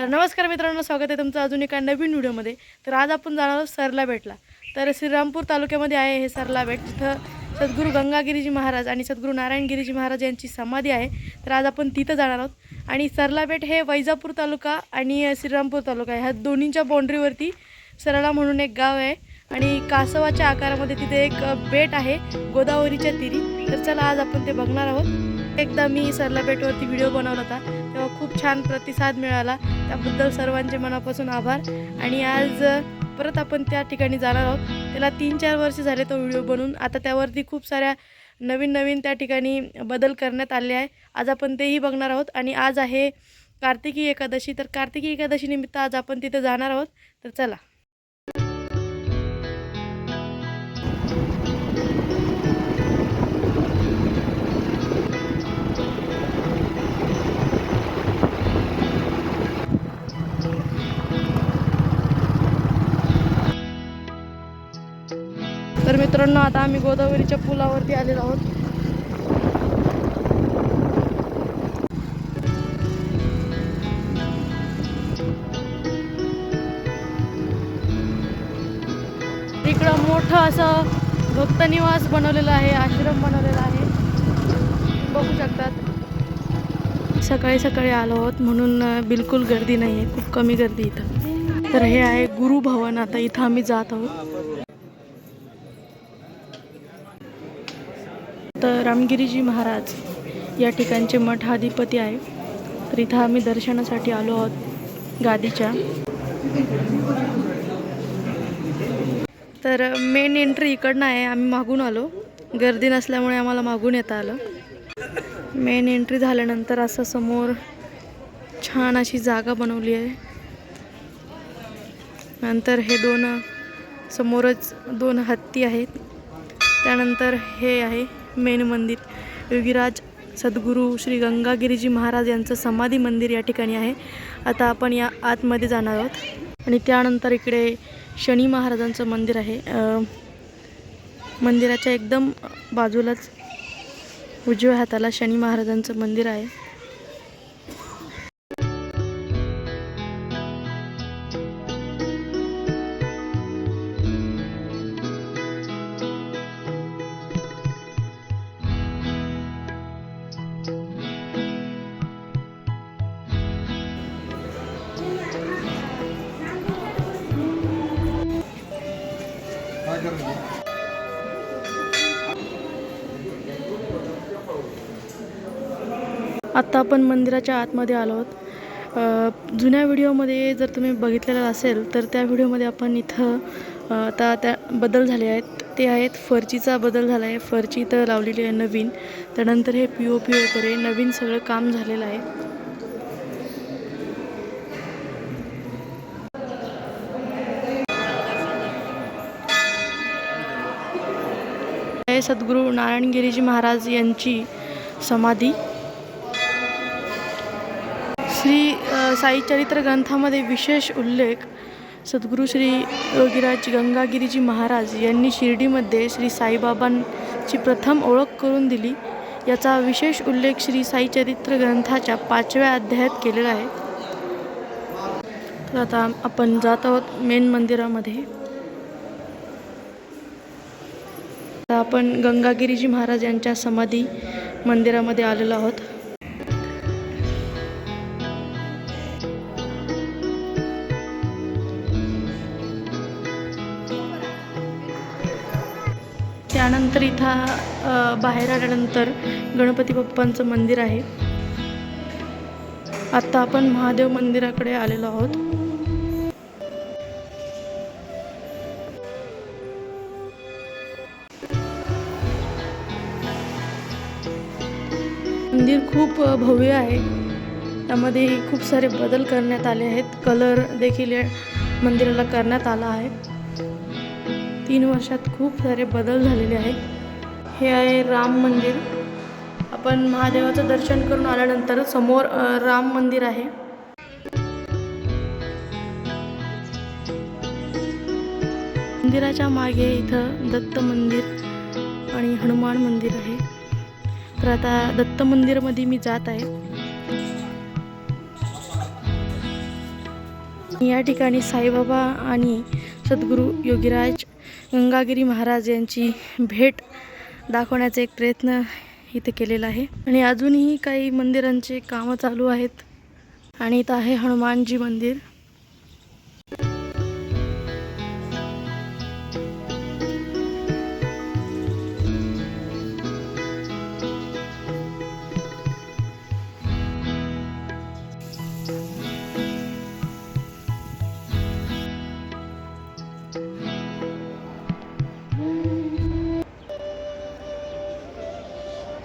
तर नमस्कार मित्रांनो स्वागत आहे तुमचं अजून एका नवीन व्हिडिओमध्ये. तर आज आपण जाणार आहोत सरला बेटला तर श्रीरामपूर तालुक्यामध्ये आहे हे सरला बेट जिथं सद्गुरू गंगागिरीजी महाराज आणि सद्गुरू नारायणगिरीजी महाराज यांची समाधी आहे. तर आज आपण तिथं जाणार आहोत. आणि सरला बेट हे वैजापूर तालुका आणि श्रीरामपूर तालुका ह्या दोन्हींच्या बाउंड्रीवरती सरळा म्हणून एक गाव आहे. आणि कासवाच्या आकारामध्ये तिथे एक बेट आहे गोदावरीच्या तिरी. तर चला आज आपण ते बघणार आहोत. एकदा मी सरला पेटवरती व्हिडिओ बनवला होता तेव्हा खूप छान प्रतिसाद मिळाला. त्याबद्दल सर्वांचे मनापासून आभार. आणि आज परत आपण त्या ठिकाणी जाणार आहोत. त्याला तीन चार वर्ष झाले तो व्हिडिओ बनवून आता त्यावरती खूप साऱ्या नवीन नवीन त्या ठिकाणी बदल करण्यात आले आहे. आज आपण तेही बघणार आहोत. आणि आज आहे कार्तिकी एकादशी. तर कार्तिकी एकादशी निमित्त आज आपण तिथे जाणार आहोत. तर चला. मित्रांनो आता आम्ही गोदावरीच्या पुलावरती आलेलो आहोत. इकडं मोठं असं भक्तनिवास बनवलेलं आहे आश्रम बनवलेला आहे. बघू शकतात. सकाळी सकाळी आलो आहोत म्हणून बिलकुल गर्दी नाही आहे खूप कमी गर्दी इथं. तर हे आहे गुरु भवन आता इथं आम्ही जात आहोत. तर रामगिरीजी महाराज या ठिकाणचे मठाधिपती आहे. तर इथं आम्ही दर्शनासाठी आलो आहोत गादीच्या. तर मेन एंट्री इकडनं आहे. आम्ही मागून आलो. गर्दी नसल्यामुळे आम्हाला मागून येता आलं. मेन एंट्री झाल्यानंतर असं समोर छान अशी जागा बनवली आहे. नंतर हे दोन समोरच दोन हत्ती आहेत. त्यानंतर हे आहे मेन मंदिर. योगीराज सद्गुरू श्री गंगागिरीजी महाराज यांचं समाधी मंदिर या ठिकाणी आहे. आता आपण या आतमध्ये जाणार आहोत. आणि त्यानंतर इकडे शनी महाराजांचं मंदिर आहे. मंदिराच्या एकदम बाजूलाच उजव्या हाताला शनी महाराजांचं मंदिर आहे. आत्ता आपण मंदिराच्या आतमध्ये आलो आहोत. जुन्या व्हिडिओमध्ये जर तुम्ही बघितलेलं असेल तर त्या व्हिडिओमध्ये आपण इथं आता त्या बदल झाले आहेत. ते आहेत फरचीचा बदल झाला आहे. फरची इथं लावलेली आहे नवीन. त्यानंतर हे पी ओ पी वगैरे नवीन सगळं काम झालेलं आहे. सद्गुरू नारायणगिरीजी महाराज यांची समाधी. श्री साई चरित्र ग्रंथामध्ये विशेष उल्लेख सद्गुरू श्री योगीराज गंगागिरीजी महाराज यांनी शिर्डीमध्ये श्री साईबाबांची प्रथम ओळख करून दिली. याचा विशेष उल्लेख श्री साई चरित्र ग्रंथाच्या पाचव्या अध्यायात केलेला आहे. तर आता आपण जात आहोत मेन मंदिरामध्ये. आता आपण गंगागिरीजी महाराज यांच्या समाधी मंदिरामध्ये आलेलो आहोत. त्यानंतर इथं बाहेर आल्यानंतर गणपती बाप्पांचं मंदिर आहे. आत्ता आपण महादेव मंदिराकडे आलेलो आहोत. मंदिर खूप भव्य आहे. त्यामध्ये खूप सारे बदल करण्यात आले आहेत. कलर देखील मंदिराला करण्यात आला आहे. तीन वर्षात खूप सारे बदल झालेले आहेत. हे आहे राम मंदिर. आपण महादेवाचं दर्शन करून आल्यानंतर समोर राम मंदिर आहे. मंदिराच्या मागे इथं दत्त मंदिर आणि हनुमान मंदिर आहे. तर आता दत्त मंदिरमध्ये मी जात आहे. या ठिकाणी साईबाबा आणि सद्गुरू योगीराज गंगागिरी महाराज यांची भेट दाखवण्याचा एक प्रयत्न इथे केलेला आहे. आणि अजूनही काही मंदिरांचे कामं चालू आहेत. आणि इथं आहे हनुमानजी मंदिर.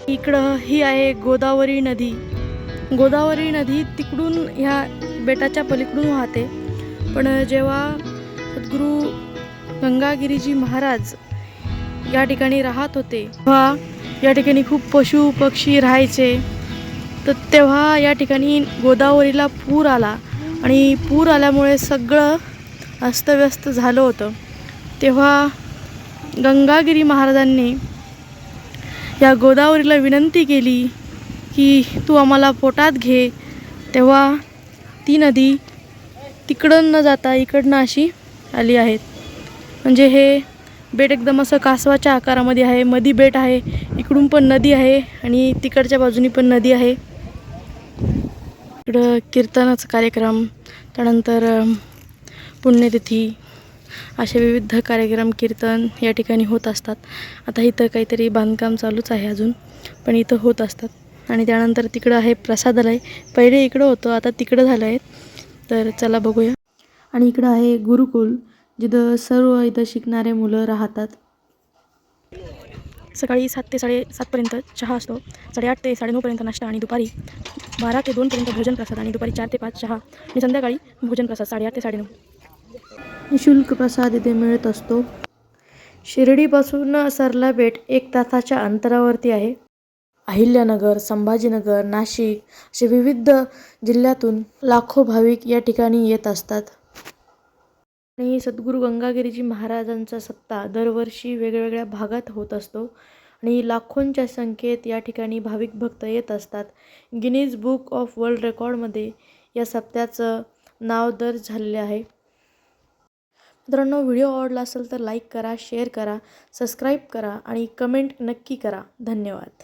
इकडं ही आहे गोदावरी नदी. गोदावरी नदी तिकडून ह्या बेटाच्या पलीकडून वाहते. पण जेव्हा सद्गुरू गंगागिरीजी महाराज या ठिकाणी राहत होते तेव्हा या ठिकाणी खूप पशु पक्षी राहायचे. तर तेव्हा या ठिकाणी गोदावरीला पूर आला आणि पूर आल्यामुळे सगळं अस्तव्यस्त झालं होतं. तेव्हा गंगागिरी महाराजांनी या गोदावरीला विनंती केली की तू आम्हाला पोटात घे. तेव्हा ती नदी तिकडं न जाता इकडनं अशी आली आहेत म्हणजे हे बेट एकदम असं कासवाच्या आकारामध्ये आहे. मधी बेट आहे. इकडून पण नदी आहे आणि तिकडच्या बाजूनी पण नदी आहे. इकडं कीर्तनाचा कार्यक्रम. त्यानंतर पुण्यतिथी. असे विविध कार्यक्रम कीर्तन या ठिकाणी होत असतात. आता इथं काहीतरी बांधकाम चालूच आहे अजून पण इथं होत असतात. आणि त्यानंतर तिकडं आहे प्रसादालय. पहिले इकडं होतं आता तिकडं झालं आहे. तर चला बघूया. आणि इकडं आहे गुरुकुल जिथं सर्व इथं शिकणारे मुलं राहतात. सकाळी सात ते साडेसातपर्यंत चहा असतो. साडेआठ ते साडेनऊपर्यंत नाश्ता आणि दुपारी बारा ते दोनपर्यंत भोजन प्रसाद आणि दुपारी चार ते पाच चहा आणि संध्याकाळी भोजन प्रसाद साडेआठ ते साडेनऊ निशुल्क प्रसाद इथे मिळत असतो. शिर्डीपासून सरला बेट एक तासाच्या अंतरावरती आहे. अहिल्यानगर संभाजीनगर नाशिक असे विविध जिल्ह्यातून लाखो भाविक या ठिकाणी येत असतात. आणि सद्गुरू गंगागिरीजी महाराजांचा सत्ता दरवर्षी वेगवेगळ्या भागात होत असतो. आणि लाखोंच्या संख्येत या ठिकाणी भाविक भक्त येत असतात. गिनीज बुक ऑफ वर्ल्ड रेकॉर्डमध्ये या सप्त्याचं नाव दर्ज झालेले आहे. मित्रांनो व्हिडिओ आवडला असेल तर लाईक करा शेअर करा सबस्क्राईब करा आणि कमेंट नक्की करा. धन्यवाद.